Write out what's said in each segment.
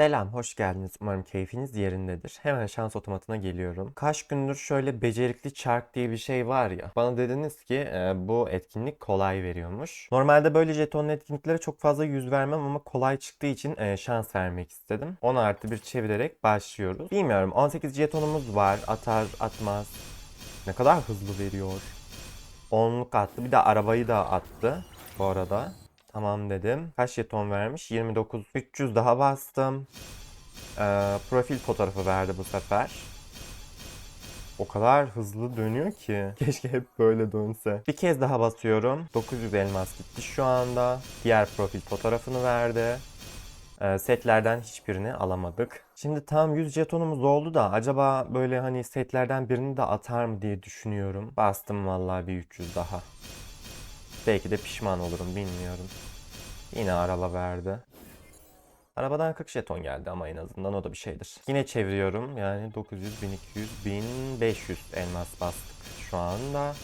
Selam, hoş geldiniz. Umarım keyfiniz yerindedir. Hemen şans otomatına geliyorum. Kaç gündür şöyle becerikli çark diye bir şey var ya. Bana dediniz ki e, bu etkinlik kolay veriyormuş. Normalde böyle jetonlu etkinliklere çok fazla yüz vermem ama kolay çıktığı için e, şans vermek istedim. 10 artı bir çevirerek başlıyoruz. Bilmiyorum 18 jetonumuz var. Atar atmaz. Ne kadar hızlı veriyor. 10'luk attı. Bir de arabayı da attı bu arada. Tamam dedim. Kaç jeton vermiş? 29. 300 daha bastım. Ee, profil fotoğrafı verdi bu sefer. O kadar hızlı dönüyor ki. Keşke hep böyle dönse. Bir kez daha basıyorum. 900 elmas gitti şu anda. Diğer profil fotoğrafını verdi. Ee, setlerden hiçbirini alamadık. Şimdi tam 100 jetonumuz oldu da acaba böyle hani setlerden birini de atar mı diye düşünüyorum. Bastım vallahi bir 300 daha. Belki de pişman olurum bilmiyorum. Yine araba verdi. Arabadan 40 jeton geldi ama en azından o da bir şeydir. Yine çeviriyorum. Yani 900, 1200, 1500 elmas bastık şu anda.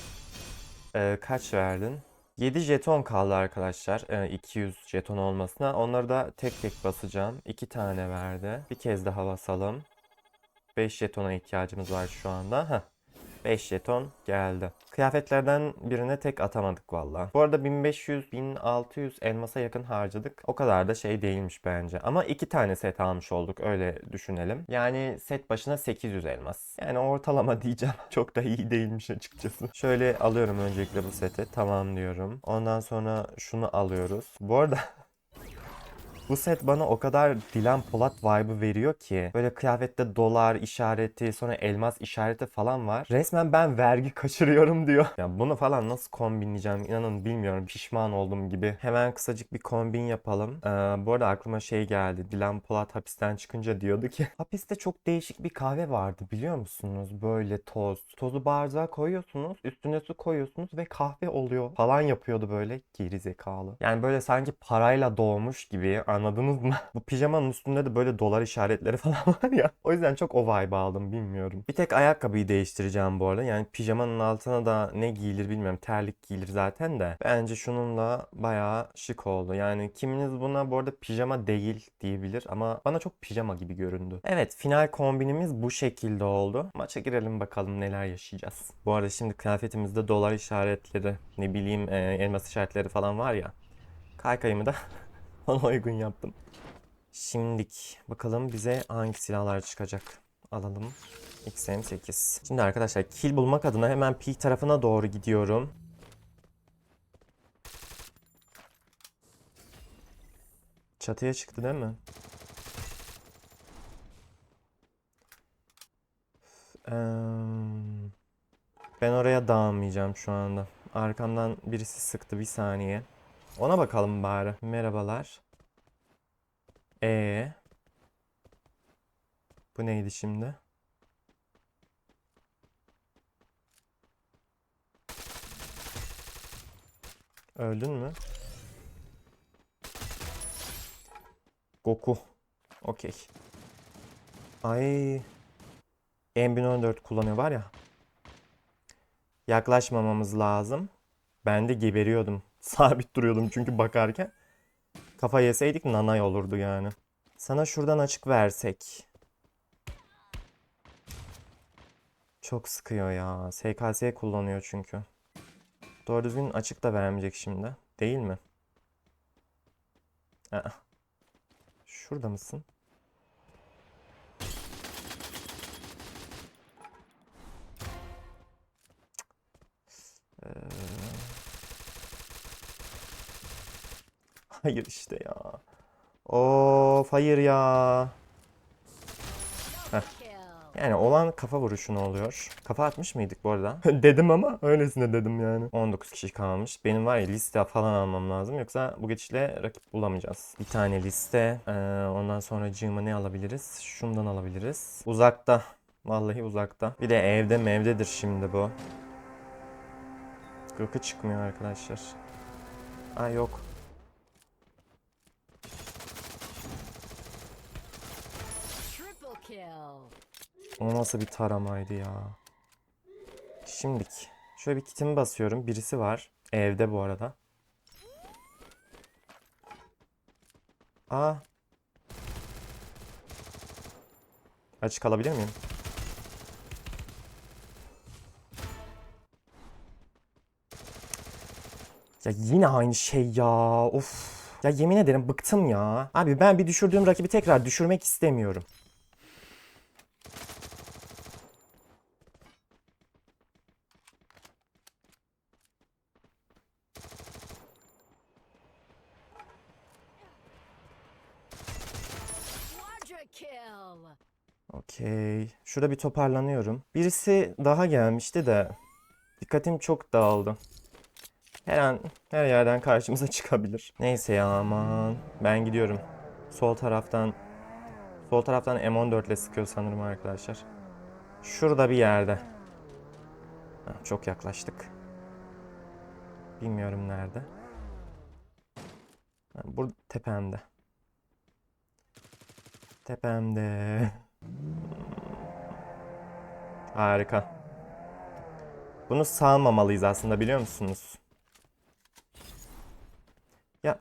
Ee, kaç verdin? 7 jeton kaldı arkadaşlar. Ee, 200 jeton olmasına. Onları da tek tek basacağım. 2 tane verdi. Bir kez daha basalım. 5 jetona ihtiyacımız var şu anda. Heh. 5 jeton geldi. Kıyafetlerden birine tek atamadık valla. Bu arada 1500-1600 elmasa yakın harcadık. O kadar da şey değilmiş bence. Ama iki tane set almış olduk öyle düşünelim. Yani set başına 800 elmas. Yani ortalama diyeceğim. Çok da iyi değilmiş açıkçası. Şöyle alıyorum öncelikle bu seti. Tamam diyorum. Ondan sonra şunu alıyoruz. Bu arada Bu set bana o kadar Dilan Polat vibe'ı veriyor ki. Böyle kıyafette dolar işareti, sonra elmas işareti falan var. Resmen ben vergi kaçırıyorum diyor. Ya bunu falan nasıl kombinleyeceğim inanın bilmiyorum. Pişman oldum gibi. Hemen kısacık bir kombin yapalım. Ee, bu arada aklıma şey geldi. Dilan Polat hapisten çıkınca diyordu ki hapiste çok değişik bir kahve vardı biliyor musunuz? Böyle toz. Tozu bardağa koyuyorsunuz, üstüne su koyuyorsunuz ve kahve oluyor falan yapıyordu böyle geri zekalı. Yani böyle sanki parayla doğmuş gibi anladınız mı? Bu pijamanın üstünde de böyle dolar işaretleri falan var ya. O yüzden çok o vibe aldım bilmiyorum. Bir tek ayakkabıyı değiştireceğim bu arada. Yani pijamanın altına da ne giyilir bilmiyorum. Terlik giyilir zaten de. Bence şununla bayağı şık oldu. Yani kiminiz buna bu arada pijama değil diyebilir ama bana çok pijama gibi göründü. Evet final kombinimiz bu şekilde oldu. Maça girelim bakalım neler yaşayacağız. Bu arada şimdi kıyafetimizde dolar işaretleri ne bileyim e, elmas işaretleri falan var ya. Kaykayımı da ona uygun yaptım. Şimdik bakalım bize hangi silahlar çıkacak. Alalım. XM8. Şimdi arkadaşlar kill bulmak adına hemen peak tarafına doğru gidiyorum. Çatıya çıktı değil mi? Ben oraya dağılmayacağım şu anda. Arkamdan birisi sıktı bir saniye. Ona bakalım bari. Merhabalar. E Bu neydi şimdi? Öldün mü? Goku. Okey. Ay. M1014 kullanıyor var ya. Yaklaşmamamız lazım. Ben de geberiyordum. Sabit duruyordum çünkü bakarken. Kafa yeseydik nanay olurdu yani. Sana şuradan açık versek. Çok sıkıyor ya. SKS kullanıyor çünkü. Doğru düzgün açık da vermeyecek şimdi. Değil mi? Aa. Şurada mısın? Ee, Hayır işte ya. Of hayır ya. Heh. Yani olan kafa vuruşu ne oluyor? Kafa atmış mıydık bu arada? dedim ama öylesine dedim yani. 19 kişi kalmış. Benim var ya liste falan almam lazım. Yoksa bu geçişle rakip bulamayacağız. Bir tane liste. Ee, ondan sonra cığıma ne alabiliriz? Şundan alabiliriz. Uzakta. Vallahi uzakta. Bir de evde mevdedir şimdi bu. Gıkı çıkmıyor arkadaşlar. Aa yok. Triple kill. O nasıl bir taramaydı ya. Şimdik. Şöyle bir kitimi basıyorum. Birisi var. Evde bu arada. Aa. Açık alabilir miyim? Ya yine aynı şey ya. Of. Ya yemin ederim bıktım ya. Abi ben bir düşürdüğüm rakibi tekrar düşürmek istemiyorum. Quadra kill. Okey. Şurada bir toparlanıyorum. Birisi daha gelmişti de dikkatim çok dağıldı. Her an her yerden karşımıza çıkabilir. Neyse ya aman. Ben gidiyorum. Sol taraftan sol taraftan M14 ile sıkıyor sanırım arkadaşlar. Şurada bir yerde. Ha, çok yaklaştık. Bilmiyorum nerede. Ha, burada tepemde. Tepemde. Harika. Bunu salmamalıyız aslında biliyor musunuz? Ya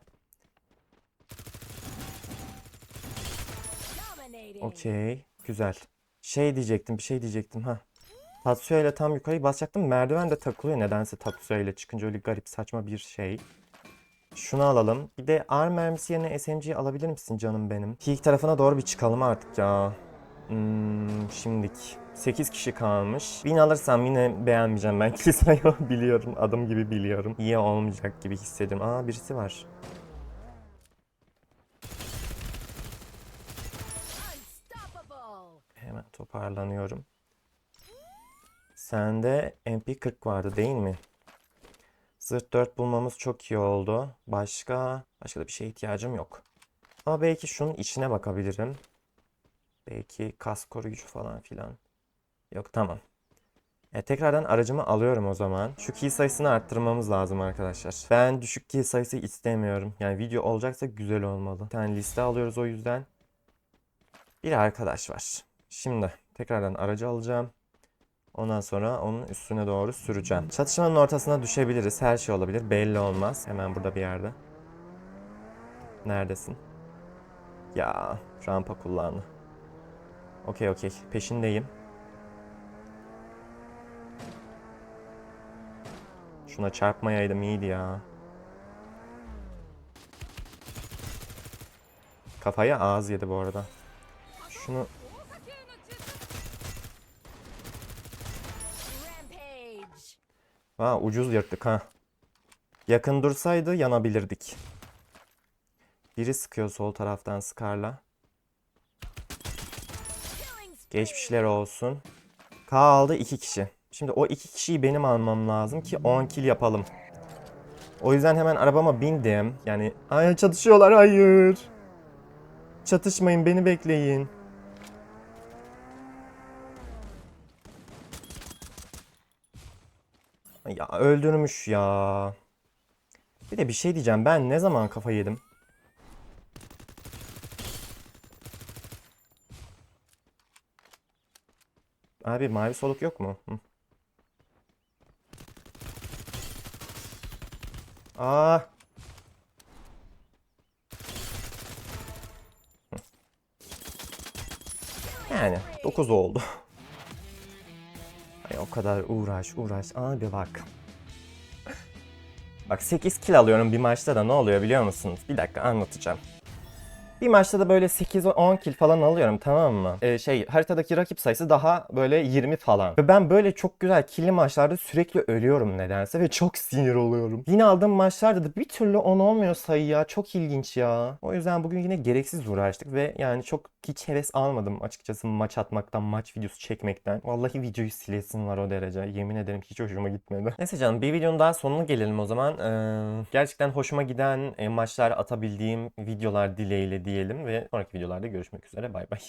okey. Güzel. Şey diyecektim bir şey diyecektim ha. Tatsuya ile tam yukarıyı basacaktım. Merdiven de takılıyor nedense Tatsuya ile çıkınca öyle garip saçma bir şey. Şunu alalım. Bir de AR mermisi yerine SMG'yi alabilir misin canım benim? Peak tarafına doğru bir çıkalım artık ya. Hmm, şimdik. 8 kişi kalmış. 1000 alırsam yine beğenmeyeceğim. Ben Kisa'yı biliyorum. Adım gibi biliyorum. İyi olmayacak gibi hissediyorum. Aa birisi var. Hemen toparlanıyorum. Sende MP40 vardı değil mi? Zırh 4 bulmamız çok iyi oldu. Başka başka da bir şeye ihtiyacım yok. Ama belki şunun içine bakabilirim. Belki kas koruyucu falan filan. Yok tamam. E, tekrardan aracımı alıyorum o zaman. Şu key sayısını arttırmamız lazım arkadaşlar. Ben düşük key sayısı istemiyorum. Yani video olacaksa güzel olmalı. Bir tane liste alıyoruz o yüzden. Bir arkadaş var. Şimdi tekrardan aracı alacağım. Ondan sonra onun üstüne doğru süreceğim. Çatışmanın ortasına düşebiliriz. Her şey olabilir. Belli olmaz. Hemen burada bir yerde. Neredesin? Ya rampa kullandı. Okey okey. Peşindeyim. Şuna çarpmayaydım iyiydi ya. Kafaya ağız yedi bu arada. Şunu. Ha ucuz yırttık ha. Yakın dursaydı yanabilirdik. Biri sıkıyor sol taraftan Scar'la. Geçmişler olsun. Kaldı iki kişi. Şimdi o iki kişiyi benim almam lazım ki 10 kill yapalım. O yüzden hemen arabama bindim. Yani ay çatışıyorlar hayır. Çatışmayın beni bekleyin. Ya öldürmüş ya. Bir de bir şey diyeceğim. Ben ne zaman kafa yedim? Abi mavi soluk yok mu? Hı. Aa. Hı. Yani 9 oldu. Ay o kadar uğraş uğraş. Abi bak. Bak 8 kill alıyorum bir maçta da ne oluyor biliyor musunuz? Bir dakika anlatacağım. Bir maçta da böyle 8-10 kill falan alıyorum tamam mı? Ee, şey haritadaki rakip sayısı daha böyle 20 falan. Ve ben böyle çok güzel killi maçlarda sürekli ölüyorum nedense ve çok sinir oluyorum. Yine aldığım maçlarda da bir türlü 10 olmuyor sayı ya. Çok ilginç ya. O yüzden bugün yine gereksiz uğraştık ve yani çok hiç heves almadım açıkçası maç atmaktan, maç videosu çekmekten. Vallahi videoyu silesin var o derece. Yemin ederim hiç hoşuma gitmedi. Neyse canım bir videonun daha sonuna gelelim o zaman. Ee, gerçekten hoşuma giden e, maçlar atabildiğim videolar dileğiyle diyelim ve sonraki videolarda görüşmek üzere. Bay bay.